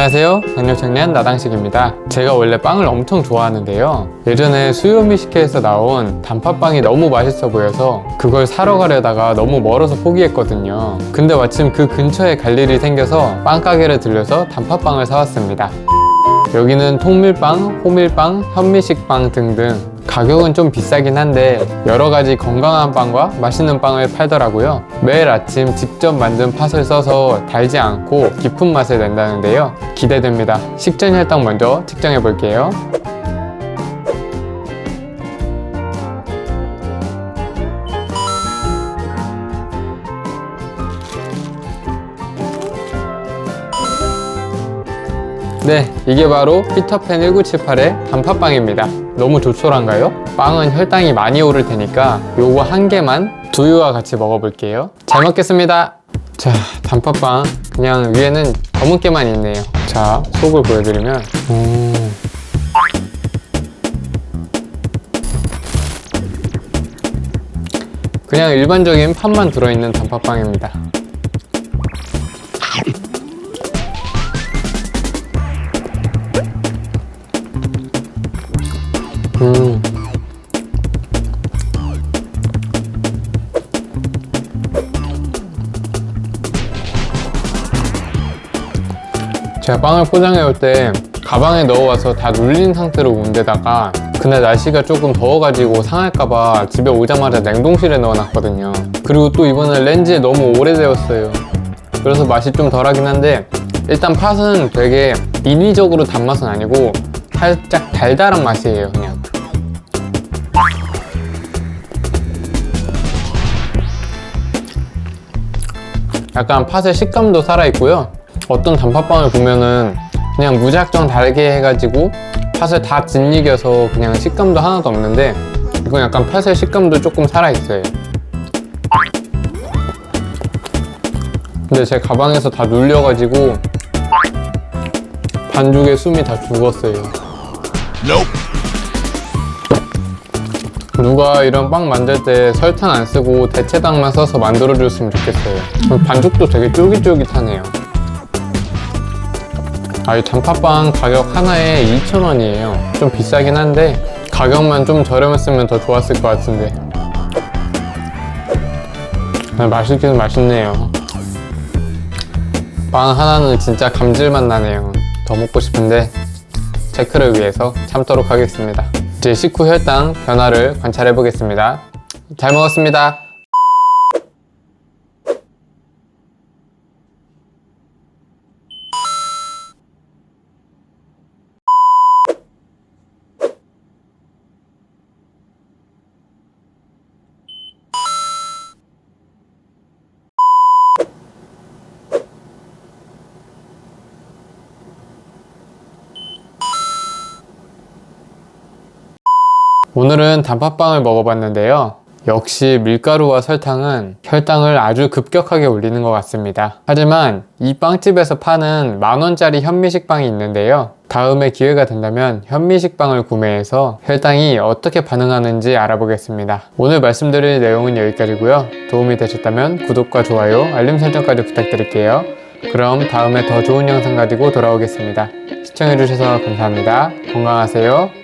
안녕하세요. 강력청년 나당식입니다. 제가 원래 빵을 엄청 좋아하는데요. 예전에 수요미식회에서 나온 단팥빵이 너무 맛있어 보여서 그걸 사러 가려다가 너무 멀어서 포기했거든요. 근데 마침 그 근처에 갈 일이 생겨서 빵가게를 들려서 단팥빵을 사왔습니다. 여기는 통밀빵, 호밀빵, 현미식빵 등등 가격은 좀 비싸긴 한데 여러 가지 건강한 빵과 맛있는 빵을 팔더라고요. 매일 아침 직접 만든 팥을 써서 달지 않고 깊은 맛을 낸다는데요. 기대됩니다. 식전 혈당 먼저 측정해 볼게요. 네, 이게 바로 피터팬 1978의 단팥빵입니다. 너무 조촐한가요? 빵은 혈당이 많이 오를 테니까 요거 한 개만 두유와 같이 먹어볼게요. 잘 먹겠습니다. 자, 단팥빵 그냥 위에는 검은 깨만 있네요. 자, 속을 보여드리면 오. 그냥 일반적인 팥만 들어있는 단팥빵입니다. 음. 제가 빵을 포장해 올 때 가방에 넣어와서 다 눌린 상태로 온 데다가 그날 날씨가 조금 더워가지고 상할까봐 집에 오자마자 냉동실에 넣어놨거든요. 그리고 또 이거는 렌즈에 너무 오래되었어요. 그래서 맛이 좀 덜하긴 한데 일단 팥은 되게 인위적으로 단맛은 아니고 살짝 달달한 맛이에요 그냥 약간 팥의 식감도 살아있고요. 어떤 단팥빵을 보면은 그냥 무작정 달게 해가지고 팥을 다 짓이겨서 그냥 식감도 하나도 없는데 이건 약간 팥의 식감도 조금 살아있어요. 근데 제 가방에서 다 눌려가지고 반죽에 숨이 다 죽었어요 누가 이런 빵 만들 때 설탕 안 쓰고 대체당만 써서 만들어 줬으면 좋겠어요. 반죽도 되게 쫄깃쫄깃하네요. 아, 이 단팥빵 가격 하나에 2,000원이에요. 좀 비싸긴 한데 가격만 좀 저렴했으면 더 좋았을 것 같은데. 아, 맛있긴 맛있네요. 빵 하나는 진짜 감질맛 나네요. 더 먹고 싶은데 체크를 위해서 참도록 하겠습니다. 제 식후 혈당 변화를 관찰해 보겠습니다. 잘 먹었습니다. 오늘은 단팥빵을 먹어봤는데요. 역시 밀가루와 설탕은 혈당을 아주 급격하게 올리는 것 같습니다. 하지만 이 빵집에서 파는 만원짜리 현미식빵이 있는데요. 다음에 기회가 된다면 현미식빵을 구매해서 혈당이 어떻게 반응하는지 알아보겠습니다. 오늘 말씀드릴 내용은 여기까지고요. 도움이 되셨다면 구독과 좋아요, 알림 설정까지 부탁드릴게요. 그럼 다음에 더 좋은 영상 가지고 돌아오겠습니다. 시청해주셔서 감사합니다. 건강하세요.